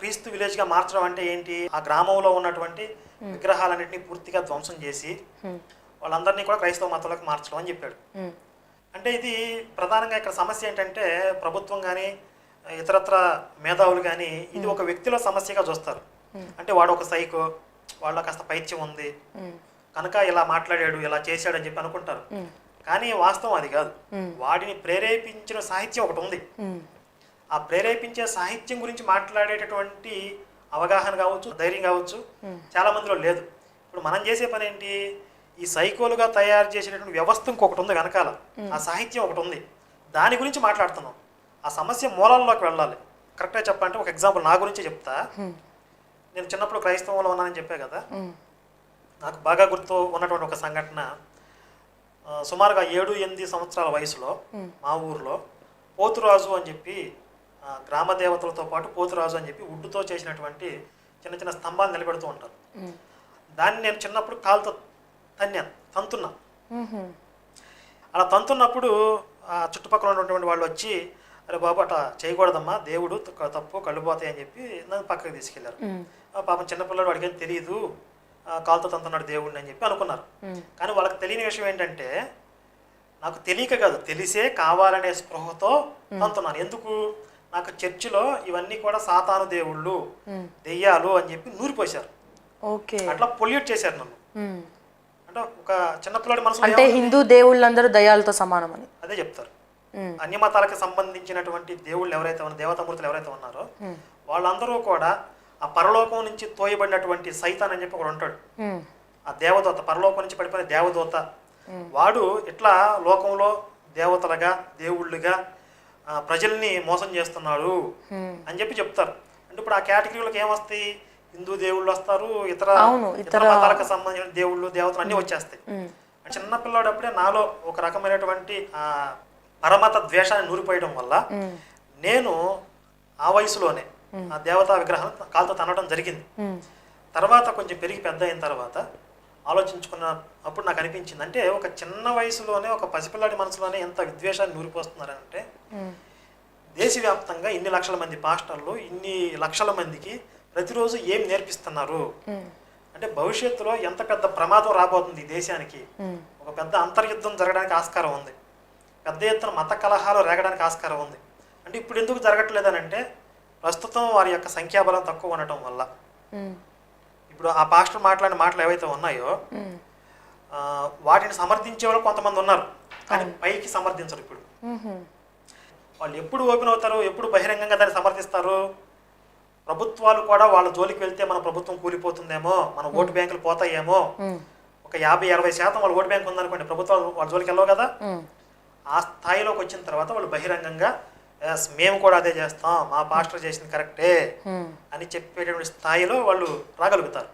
క్రీస్తు విలేజ్గా మార్చడం అంటే ఏంటి ఆ గ్రామంలో ఉన్నటువంటి విగ్రహాలన్నింటినీ పూర్తిగా ధ్వంసం చేసి. వాళ్ళందరినీ కూడా క్రైస్తవ మతంలోకి మార్చడం అని చెప్పాడు. అంటే ఇది ప్రధానంగా ఇక్కడ సమస్య ఏంటంటే ప్రభుత్వం కానీ ఇతరత్ర మేధావులు కానీ ఇది ఒక వ్యక్తిలో సమస్యగా చూస్తారు అంటే వాడు ఒక సైకో వాళ్ళ కాస్త పైత్యం ఉంది. కనుక ఇలా మాట్లాడాడు ఇలా చేశాడు అని చెప్పి అనుకుంటారు. కానీ వాస్తవం అది కాదు. వాడిని ప్రేరేపించిన సాహిత్యం ఒకటి ఉంది. ఆ ప్రేరేపించే సాహిత్యం గురించి మాట్లాడేటటువంటి అవగాహన కావచ్చు ధైర్యం కావచ్చు చాలా మందిలో లేదు. ఇప్పుడు మనం చేసే పని ఏంటి? ఈ సైకోలుగా తయారు చేసేటటువంటి వ్యవస్థ ఇంకొకటి ఉంది వెనకాల. ఆ సాహిత్యం ఒకటి ఉంది. దాని గురించి మాట్లాడుతున్నాం. ఆ సమస్య మూలాల్లోకి వెళ్ళాలి. కరెక్ట్గా చెప్పాలంటే ఒక ఎగ్జాంపుల్ నా గురించి చెప్తా. హ్మ్. నేను చిన్నప్పుడు క్రైస్తవంలో ఉన్నానని చెప్పా కదా. నాకు బాగా గుర్తు ఉన్నటువంటి ఒక సంఘటన. సుమారుగా ఏడు ఎనిమిది సంవత్సరాల వయసులో మా ఊర్లో పోతురాజు అని చెప్పి గ్రామ దేవతలతో పాటు పోతురాజు అని చెప్పి వుడ్డుతో చేసినటువంటి చిన్న చిన్న స్తంభాలు నిలబెడుతూ ఉంటారు. దాన్ని నేను చిన్నప్పుడు కాలుతో తన్నాను తంతున్నా. అలా తంతున్నప్పుడు ఆ చుట్టుపక్కల ఉన్నటువంటి వాళ్ళు వచ్చి అరే బాబు అట్లా చేయకూడదమ్మా దేవుడు తప్పు కళ్ళు పోతాయి అని చెప్పి నన్ను పక్కకి తీసుకెళ్ళారు. పాపం చిన్నపిల్లడు వాడికి తెలియదు కాలుతో తంతున్నాడు దేవుడిని అని చెప్పి అనుకున్నారు. కానీ వాళ్ళకి తెలియని విషయం ఏంటంటే నాకు తెలియక కాదు తెలిసే కావాలనే స్పృహతో తంతున్నాను. ఎందుకు? నాకు చర్చిలో ఇవన్నీ కూడా సాతాను దేవుళ్ళు. దెయ్యాలు అని చెప్పి నూరిపోశారు ఓకే అట్లా పొల్యూట్ చేశారు నన్ను. అంటే ఒక చిన్నపిల్లడి మనసులో అంటే? హిందూ దేవుళ్ళందరూ దయాలతో సమానమని అదే చెప్తారు. అన్య మతాలకు సంబంధించినటువంటి దేవుళ్ళు ఎవరైతే ఉన్నారో దేవతామూర్తులు ఎవరైతే ఉన్నారో. వాళ్ళందరూ కూడా ఆ పరలోకం నుంచి తోయబడినటువంటి సైతాన్ అని చెప్పి ఒకడు ఉంటాడు. ఆ దేవదూత పరలోకం నుంచి పడిపోయిన దేవదూత వాడు ఇట్లా లోకంలో దేవతలుగా దేవుళ్ళుగా ప్రజల్ని మోసం చేస్తున్నాడు. అని చెప్పి చెప్తారు అంటే ఇప్పుడు ఆ కేటగిరీలకు ఏమొస్తాయి హిందూ దేవుళ్ళు వస్తారు ఇతర ఇతర మతాలకు సంబంధించిన దేవుళ్ళు దేవతలు అన్నీ వచ్చేస్తాయి. చిన్న పిల్లాడు అప్పుడే నాలో ఒక రకమైనటువంటి ఆ పరమత ద్వేషాన్ని నూరిపోయడం వల్ల. నేను ఆ వయసులోనే ఆ దేవతా విగ్రహం కాలుతో తనడం జరిగింది. తర్వాత కొంచెం పెరిగి పెద్ద అయిన తర్వాత ఆలోచించుకున్న అప్పుడు నాకు అనిపించింది అంటే ఒక చిన్న వయసులోనే ఒక పసిపిల్లాడి మనసులోనే ఎంత విద్వేషాన్ని నూరిపోస్తున్నారంటే. దేశవ్యాప్తంగా ఇన్ని లక్షల మంది పాస్టర్లు ఇన్ని లక్షల మందికి ప్రతిరోజు ఏం నేర్పిస్తున్నారు. అంటే భవిష్యత్తులో ఎంత పెద్ద ప్రమాదం రాబోతుంది ఈ దేశానికి. ఒక పెద్ద అంతర్యుద్ధం జరగడానికి ఆస్కారం ఉంది. పెద్ద ఎత్తున మత కలహాలు రేగడానికి ఆస్కారం ఉంది. అంటే ఇప్పుడు ఎందుకు జరగట్లేదని అంటే ప్రస్తుతం వారి యొక్క సంఖ్యాబలం తక్కువ ఉండటం వల్ల. ఇప్పుడు ఆ పాస్టర్ మాట్లాడిన మాటలు ఏవైతే ఉన్నాయో వాటిని సమర్థించే వాళ్ళు కొంతమంది ఉన్నారు. కానీ పైకి సమర్థించరు ఇప్పుడు. వాళ్ళు ఎప్పుడు ఓపెన్ అవుతారు ఎప్పుడు బహిరంగంగా దాన్ని సమర్థిస్తారు ప్రభుత్వాలు కూడా వాళ్ళ జోలికి వెళ్తే మన ప్రభుత్వం కూలిపోతుందేమో మన ఓటు బ్యాంకులు పోతాయేమో. ఒక యాభై అరవై శాతం వాళ్ళ ఓటు బ్యాంక్ ఉందనుకోండి ప్రభుత్వాలు వాళ్ళ జోలికి వెళ్ళవు కదా. ఆ స్థాయిలోకి వచ్చిన తర్వాత వాళ్ళు బహిరంగంగా "Yes, మేము కూడా అదే చేస్తాం మా పాస్టర్ చేసింది కరెక్టే. అని చెప్పేటటువంటి స్థాయిలో వాళ్ళు రాగలుగుతారు.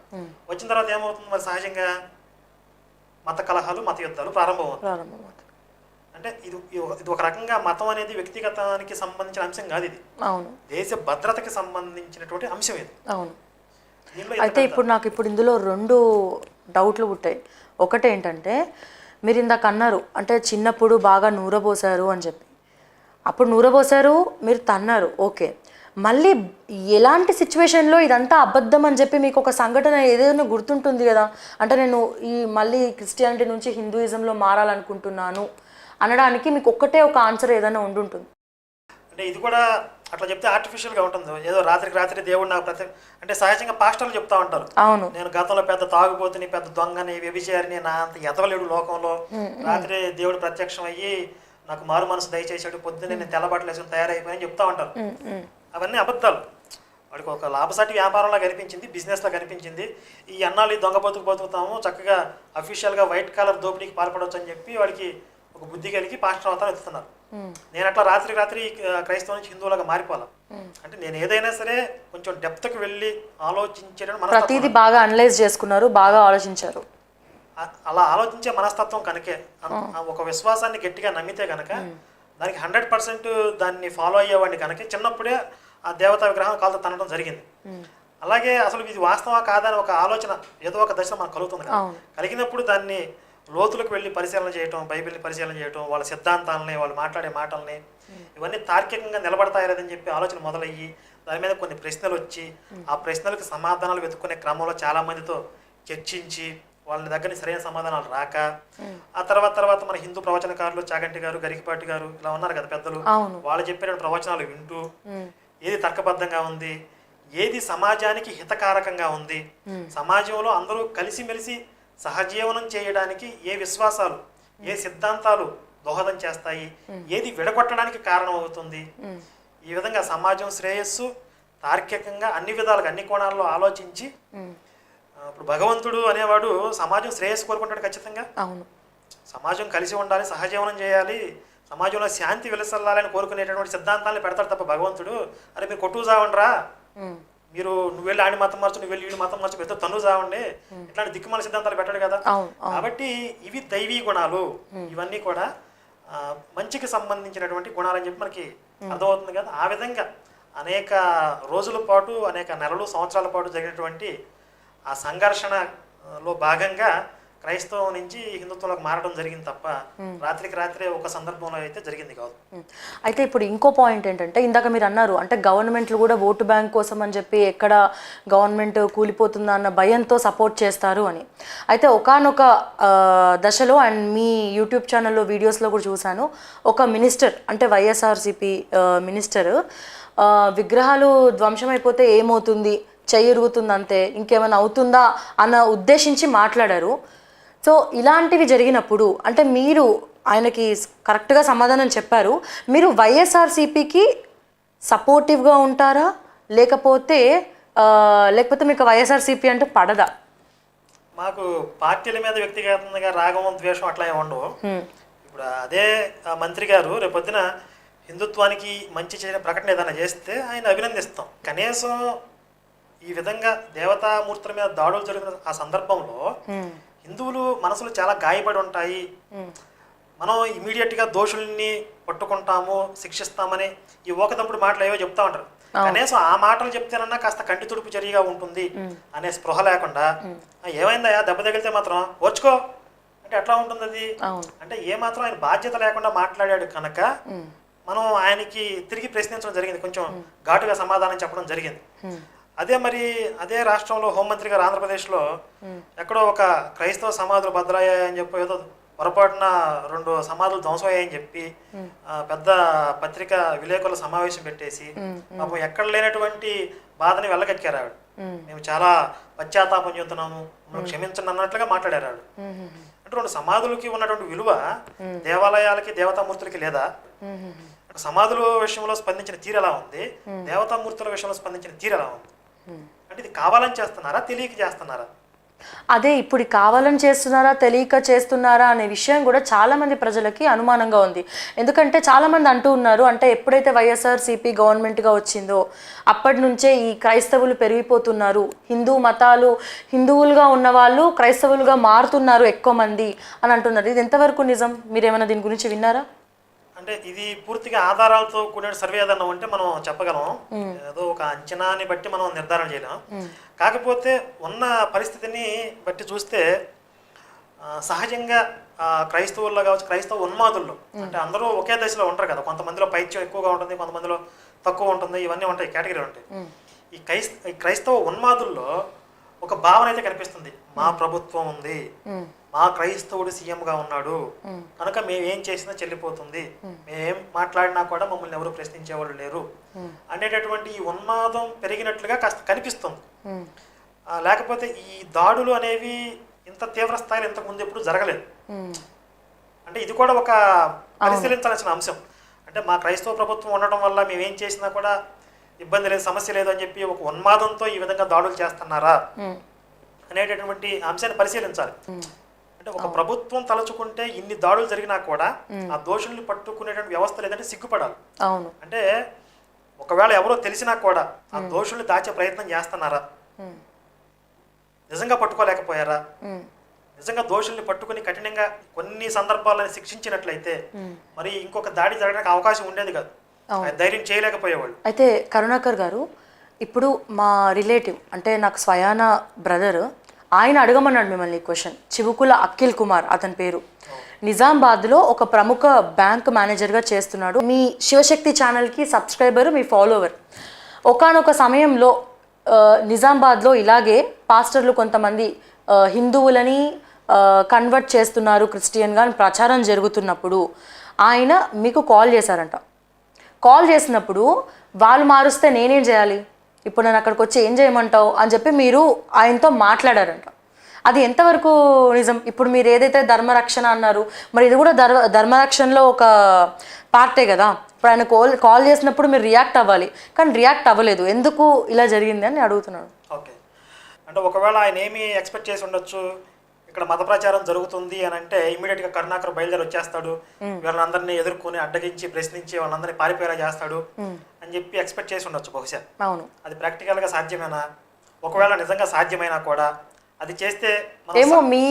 వచ్చిన తర్వాత ఏమవుతుంది మరి సహజంగా మత కలహాలు మత యుద్ధాలు ప్రారంభమవుతాయి అంటే ఇది ఇది ఒక- రకంగా మతం అనేది వ్యక్తిగతానికి సంబంధించిన అంశం కాదు ఇది. అవును. దేశ భద్రతకి సంబంధించినటువంటి అంశం ఇది. అవును. అయితే ఇప్పుడు నాకు ఇప్పుడు ఇందులో రెండు డౌట్లు పుట్టాయి. ఒకటి ఏంటంటే మీరు ఇందాక అన్నారు అంటే చిన్నప్పుడు బాగా నూరబోసారు అని చెప్పి. అప్పుడు నూరబోసారు మీరు తన్నారు ఓకే. మళ్ళీ ఎలాంటి సిచ్యువేషన్లో ఇదంతా అబద్ధం అని చెప్పి మీకు ఒక సంఘటన ఏదైనా గుర్తుంటుంది కదా? అంటే నేను ఈ మళ్ళీ క్రిస్టియానిటీ నుంచి హిందూయిజంలో మారాలనుకుంటున్నాను. అనడానికి మీకు ఒక్కటే ఒక ఆన్సర్ ఏదైనా ఉండుంటుంది. అంటే ఇది కూడా అట్లా చెప్తే ఆర్టిఫిషియల్గా ఉంటుంది. ఏదో రాత్రికి రాత్రి దేవుడు నాకు ప్రతి అంటే సహజంగా పాస్టర్లు చెప్తా ఉంటారు. అవును. నేను గతంలో పెద్ద తాగుబోతుని పెద్ద దొంగని వ్యభిచారిని నా అంత ఎదవలేడు లోకంలో. రాత్రి దేవుడు ప్రత్యక్షం అయ్యి నాకు మారు మనసు దయచేసాడు పొద్దున్నే నేను తెల్లబట్టలు వేసుకుని తయారైపోయాని చెప్తా ఉంటారు. అవన్నీ అబద్ధాలు. వాడికి ఒక లాభసాటి వ్యాపారంలా కనిపించింది బిజినెస్లా కనిపించింది. ఈ అన్నాళ్ళు దొంగ బతుకు బతుకుతాము చక్కగా అఫీషియల్గా వైట్ కాలర్ దోపిడీకి పాల్పడవచ్చు అని చెప్పి వాడికి ఒక బుద్ధి కలిగి పాస్టర్ అవతారం ఎత్తుతున్నారు. ఉమ్, నేను అట్లా రాత్రి రాత్రి క్రైస్తవం నుంచి హిందువులుగా మారిపోవాలి? అంటే నేను ఏదైనా సరే కొంచెం డెప్త్కి వెళ్ళి ఆలోచించడం మనస్తత్వం ప్రతిదీ బాగా అనలైజ్ చేసుకున్నారు బాగా ఆలోచించారు. అలా ఆలోచించే మనస్తత్వం కనుకే ఆ ఒక విశ్వాసాన్ని గట్టిగా నమ్మితే కనుక దానికి హండ్రెడ్ పర్సెంట్ దాన్ని ఫాలో అయ్యేవాడిని కనుక చిన్నప్పుడే ఆ దేవతా విగ్రహం కాలుతో తనడం జరిగింది. అలాగే అసలు ఇది వాస్తవా కాదా అని ఒక ఆలోచన ఏదో ఒక దశలో మనకు కలుగుతుంది. కలిగినప్పుడు దాన్ని లోతులకు వెళ్ళి పరిశీలన చేయటం బైబిల్ని పరిశీలన చేయటం వాళ్ళ సిద్ధాంతాలని వాళ్ళు మాట్లాడే మాటల్ని ఇవన్నీ తార్కికంగా నిలబడతాయి లేదని చెప్పి ఆలోచన మొదలయ్యి దాని మీద కొన్ని ప్రశ్నలు వచ్చి ఆ ప్రశ్నలకు సమాధానాలు వెతుక్కునే క్రమంలో చాలా మందితో చర్చించి వాళ్ళ దగ్గర సరైన సమాధానాలు రాక ఆ తర్వాత తర్వాత మన హిందూ ప్రవచనకారులు చాగంటి గారు గరికపాటి గారు ఇలా ఉన్నారు కదా పెద్దలు. వాళ్ళు చెప్పిన ప్రవచనాలు వింటూ ఏది తర్కబద్ధంగా ఉంది ఏది సమాజానికి హితకారకంగా ఉంది సమాజంలో అందరూ కలిసిమెలిసి సహజీవనం చేయడానికి ఏ విశ్వాసాలు ఏ సిద్ధాంతాలు దోహదం చేస్తాయి? ఏది విడగొట్టడానికి కారణం అవుతుంది ఈ విధంగా సమాజం శ్రేయస్సు తార్కికంగా అన్ని విధాలుగా అన్ని కోణాల్లో ఆలోచించి ఇప్పుడు భగవంతుడు అనేవాడు సమాజం శ్రేయస్సు కోరుకుంటాడు ఖచ్చితంగా. అవును. సమాజం కలిసి ఉండాలి సహజీవనం చేయాలి సమాజంలో శాంతి వెలసల్లాలని కోరుకునేటటువంటి సిద్ధాంతాలను పెడతాడు తప్ప భగవంతుడు. అరే మీరు కొట్టు చావండ్రా. మీరు నువ్వు వెళ్ళి ఆడి మతం మార్చు నువ్వు వెళ్ళి వీడి మతం మార్చు పెద్ద తన్ను చావండి ఇట్లాంటి దిక్కుమాల సిద్ధాంతాలు పెట్టాడు కదా. కాబట్టి ఇవి దైవీ గుణాలు. ఇవన్నీ కూడా మంచికి సంబంధించినటువంటి గుణాలని చెప్పి మనకి అర్థమవుతుంది కదా. ఆ విధంగా అనేక రోజుల పాటు అనేక నెలలు సంవత్సరాల పాటు జరిగినటువంటి ఆ సంఘర్షణలో భాగంగా క్రైస్తవం నుంచి హిందుత్వంలోకి మారడం జరిగింది తప్ప రాత్రికి రాత్రే ఒక సందర్భంలో అయితే జరిగింది కాదు. అయితే ఇప్పుడు ఇంకో పాయింట్ ఏంటంటే ఇందాక మీరు అన్నారు అంటే గవర్నమెంట్లు కూడా ఓటు బ్యాంక్ కోసం అని చెప్పి ఎక్కడ గవర్నమెంట్ కూలిపోతుందా అన్న భయంతో సపోర్ట్ చేస్తారు అని. అయితే ఒకనొక దశలో అండ్ మీ యూట్యూబ్ ఛానల్లో వీడియోస్లో కూడా చూశాను ఒక మినిస్టర్ అంటే వైఎస్ఆర్సిపి మినిస్టర్ విగ్రహాలు ధ్వంసం అయిపోతే ఏమవుతుంది? చెయ్యరుగుతుంది అంతే ఇంకేమైనా అవుతుందా? అన్న ఉద్దేశించి మాట్లాడారు. సో ఇలాంటివి జరిగినప్పుడు అంటే మీరు ఆయనకి కరెక్ట్గా సమాధానం చెప్పారు మీరు వైఎస్ఆర్సీపీకి సపోర్టివ్గా ఉంటారా లేకపోతే లేకపోతే మీకు వైఎస్ఆర్సీపీ అంటే పడదా మాకు పార్టీల మీద వ్యక్తిగతంగా రాగం ద్వేషం అట్లా ఏమి ఉండవు హ్మ్. ఇప్పుడు అదే మంత్రి గారు రేపొద్దున హిందుత్వానికి మంచి చేయని ప్రకటన ఏదైనా చేస్తే ఆయన అభినందిస్తాం కనీసం ఈ విధంగా దేవతామూర్తుల మీద దాడులు జరిగిన ఆ సందర్భంలో. హిందువులు మనసులు చాలా గాయపడి ఉంటాయి. మనం ఇమీడియట్గా దోషుల్ని పట్టుకుంటాము శిక్షిస్తామని ఈ ఓకదంపుడు మాటలు ఏవో చెప్తా ఉంటారు. కనీసం ఆ మాటలు చెప్తేనన్నా కాస్త కంటి తుడుపు చర్యగా ఉంటుంది అనే స్పృహ లేకుండా "ఆ, ఏమైందయ్యా? దెబ్బ తగిలితే మాత్రం ఓర్చుకో. అంటే ఎట్లా ఉంటుంది అది? అంటే ఏ మాత్రం ఆయన బాధ్యత లేకుండా మాట్లాడాడు కనుక. మనం ఆయనకి తిరిగి ప్రశ్నించడం జరిగింది. కొంచెం ఘాటుగా సమాధానం చెప్పడం జరిగింది. అదే మరి అదే రాష్ట్రంలో హోంమంత్రి గారు ఆంధ్రప్రదేశ్లో ఎక్కడో ఒక క్రైస్తవ సమాధులు భద్రయ్యాయని చెప్పి ఏదో పొరపాటున రెండు సమాధులు ధ్వంసం అయ్యాయని చెప్పి పెద్ద పత్రిక విలేకరుల సమావేశం పెట్టేసి పాపం ఎక్కడ లేనటువంటి బాధని వెళ్ళగక్కారు ఆవిడ. మేము. చాలా పశ్చాత్తాపం చెందుతున్నాము క్షమించండి అన్నట్లుగా మాట్లాడారు ఆవిడ. అంటే రెండు సమాధులకి ఉన్నటువంటి విలువ దేవాలయాలకి దేవతామూర్తులకి లేదా? సమాధుల విషయంలో స్పందించిన తీరు ఎలా ఉంది? దేవతామూర్తుల విషయంలో స్పందించిన తీరు ఎలా ఉంది. అంటే ఇది కావాలని చేస్తున్నారా తెలియక చేస్తున్నారా? అదే ఇప్పుడు కావాలని చేస్తున్నారా తెలియక చేస్తున్నారా అనే విషయం కూడా చాలామంది ప్రజలకి అనుమానంగా ఉంది. ఎందుకంటే చాలామంది అంటూ ఉన్నారు అంటే ఎప్పుడైతే వైఎస్ఆర్ సిపి గవర్నమెంట్గా వచ్చిందో అప్పటి నుంచే ఈ క్రైస్తవులు పెరిగిపోతున్నారు. హిందూ మతాలు హిందువులుగా ఉన్న వాళ్ళు క్రైస్తవులుగా మారుతున్నారు ఎక్కువ మంది అని అంటున్నారు. ఇది ఎంతవరకు నిజం? మీరేమైనా దీని గురించి విన్నారా? అంటే ఇది పూర్తిగా ఆధారాలతో కూడిన సర్వే ఏదన్నా ఉంటే మనం చెప్పగలం. ఏదో ఒక అంచనాని బట్టి మనం నిర్ధారణ చేయలేం. కాకపోతే ఉన్న పరిస్థితిని బట్టి చూస్తే సహజంగా క్రైస్తవుల్లో కావచ్చు క్రైస్తవ ఉన్మాదుల్లో అంటే అందరూ ఒకే దశలో ఉంటారు కదా. కొంతమందిలో పైత్యం ఎక్కువగా ఉంటుంది కొంతమందిలో తక్కువ ఉంటుంది ఇవన్నీ ఉంటాయి కేటగిరీ ఉంటాయి. ఈ క్రైస్ ఈ క్రైస్తవ ఉన్మాదుల్లో ఒక భావన అయితే కనిపిస్తుంది. మా ప్రభుత్వం ఉంది. మా క్రైస్తవుడు సీఎంగా ఉన్నాడు. కనుక మేము ఏం చేసినా చెల్లిపోతుంది. మేమేం. మాట్లాడినా కూడా మమ్మల్ని ఎవరు ప్రశ్నించేవాళ్ళు లేరు. అనేటటువంటి ఈ ఉన్మాదం పెరిగినట్లుగా కాస్త కనిపిస్తుంది. లేకపోతే ఈ దాడులు అనేవి ఇంత తీవ్ర స్థాయిలో ఇంతకు ముందు ఎప్పుడు జరగలేదు. అంటే ఇది కూడా ఒక పరిశీలించాల్సిన అంశం. అంటే మా క్రైస్తవ ప్రభుత్వం ఉండటం వల్ల మేము ఏం చేసినా కూడా ఇబ్బంది లేదు సమస్య లేదు అని చెప్పి ఒక ఉన్మాదంతో ఈ విధంగా దాడులు చేస్తున్నారా? అనేటటువంటి అంశాన్ని పరిశీలించాలి. అంటే ఒక ప్రభుత్వం తలుచుకుంటే ఇన్ని దాడులు జరిగినా కూడా ఆ దోషుల్ని పట్టుకునేటువంటి వ్యవస్థ లేదంటే సిగ్గుపడాలి. అంటే ఒకవేళ ఎవరో తెలిసినా కూడా ఆ దోషుల్ని దాచే ప్రయత్నం చేస్తున్నారా? నిజంగా పట్టుకోలేకపోయారా? నిజంగా దోషుల్ని పట్టుకుని కఠినంగా కొన్ని సందర్భాలను శిక్షించినట్లయితే. మరి ఇంకొక దాడి జరగడానికి అవకాశం ఉండేది కాదు. ధైర్యం చేయలేకపోయేవాళ్ళు. అయితే కరుణాకర్ గారు ఇప్పుడు మా రిలేటివ్ అంటే నాకు స్వయాన బ్రదర్ ఆయన అడగమన్నాడు మిమ్మల్ని ఈ క్వశ్చన్. చివుకుల అఖిల్ కుమార్ అతని పేరు. నిజామాబాద్లో ఒక ప్రముఖ బ్యాంక్ మేనేజర్గా చేస్తున్నాడు. మీ శివశక్తి ఛానల్కి సబ్స్క్రైబర్ మీ ఫాలోవర్. ఒకానొక సమయంలో నిజామాబాద్లో ఇలాగే పాస్టర్లు కొంతమంది హిందువులని కన్వర్ట్ చేస్తున్నారు క్రిస్టియన్గా ప్రచారం జరుగుతున్నప్పుడు ఆయన మీకు కాల్ చేశారంట. కాల్ చేసినప్పుడు వాళ్ళు మారుస్తే నేనేం చేయాలి? ఇప్పుడు నేను అక్కడికి వచ్చి ఏం చేయమంటావు? అని చెప్పి మీరు ఆయనతో మాట్లాడారంట. అది ఎంతవరకు నిజం? ఇప్పుడు మీరు ఏదైతే ధర్మరక్షణ అన్నారు మరి ఇది కూడా ధర్మ ధర్మరక్షణలో ఒక పార్టే కదా. ఇప్పుడు ఆయన కాల్ కాల్ చేసినప్పుడు మీరు రియాక్ట్ అవ్వాలి. కానీ రియాక్ట్ అవ్వలేదు. ఎందుకు ఇలా జరిగింది అని అడుగుతున్నాను ఓకే. అంటే ఒకవేళ ఆయన ఏమి ఎక్స్పెక్ట్ చేసి ఉండొచ్చు? ఇక్కడ మత ప్రచారం జరుగుతుంది అని అంటే ఇమీడియట్గా కరుణాకర్ బయలుదేరి వచ్చేస్తాడు. వీళ్ళందరినీ ఎదుర్కొని అడ్డగించి ప్రశ్నించి వాళ్ళందరినీ పారిపోయేలా చేస్తాడు అని చెప్పి ఎక్స్పెక్ట్ చేసి ఉండొచ్చు బహుశా. అవును. అది ప్రాక్టికల్గా సాధ్యమేనా? ఒకవేళ నిజంగా సాధ్యమైనా కూడా అది చేస్తే ఏమో మీ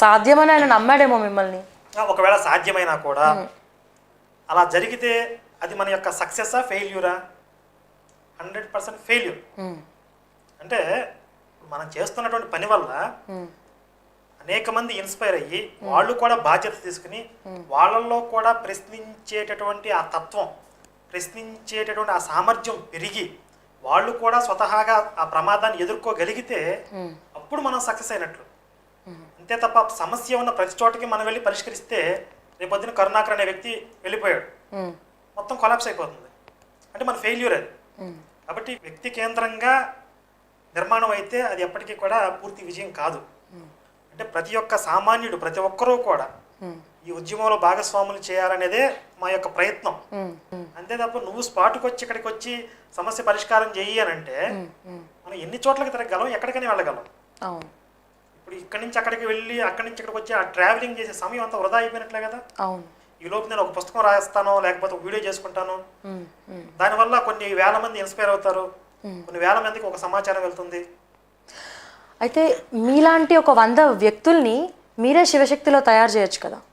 సాధ్యమని ఆయన నమ్మాడేమో మిమ్మల్ని. ఒకవేళ సాధ్యమైనా కూడా అలా జరిగితే అది మన యొక్క సక్సెసా ఫెయిల్యూరా హండ్రెడ్ పర్సెంట్ ఫెయిల్యూర్ అంటే మనం చేస్తున్నటువంటి పని వల్ల అనేక మంది ఇన్స్పైర్ అయ్యి వాళ్ళు కూడా బాధ్యత తీసుకుని వాళ్ళల్లో కూడా ప్రశ్నించేటటువంటి ఆ తత్వం ప్రశ్నించేటటువంటి ఆ సామర్థ్యం పెరిగి వాళ్ళు కూడా స్వతహాగా ఆ ప్రమాదాన్ని ఎదుర్కోగలిగితే అప్పుడు మనం సక్సెస్ అయినట్లు. అంతే తప్ప సమస్య ఉన్న ప్రతి చోటకి మనం వెళ్ళి పరిష్కరిస్తే రేపొద్దున కరుణాకర్ అనే వ్యక్తి వెళ్ళిపోయాడు. మొత్తం కొలాప్స్ అయిపోతుంది. అంటే మన ఫెయిల్యూర్ అది. కాబట్టి వ్యక్తి కేంద్రంగా నిర్మాణం అయితే అది ఎప్పటికీ కూడా పూర్తి విజయం కాదు. అంటే ప్రతి ఒక్క సామాన్యుడు ప్రతి ఒక్కరూ కూడా ఈ ఉద్యమంలో భాగస్వాములు చేయాలనేదే మా యొక్క ప్రయత్నం. అంతే తప్ప నువ్వు స్పాట్కి వచ్చి ఇక్కడికి వచ్చి సమస్య పరిష్కారం చెయ్యి అని అంటే మనం ఎన్ని చోట్లకి తిరగగలం ఎక్కడికైనా వెళ్ళగలం. ఇప్పుడు ఇక్కడి నుంచి అక్కడికి వెళ్ళి అక్కడి నుంచి ఇక్కడికి వచ్చి ఆ ట్రావెలింగ్ చేసే సమయం అంతా వృధా అయిపోయినట్లే కదా? ఈ లోపు నేను ఒక పుస్తకం రాస్తాను లేకపోతే ఒక వీడియో చేసుకుంటాను. దానివల్ల కొన్ని వేల మంది ఇన్స్పైర్ అవుతారు. కొన్ని వేల మందికి ఒక సమాచారం వెళ్తుంది. అయితే మీలాంటి ఒక వంద వ్యక్తుల్ని మీరే శివశక్తిలో తయారు చేయొచ్చు కదా.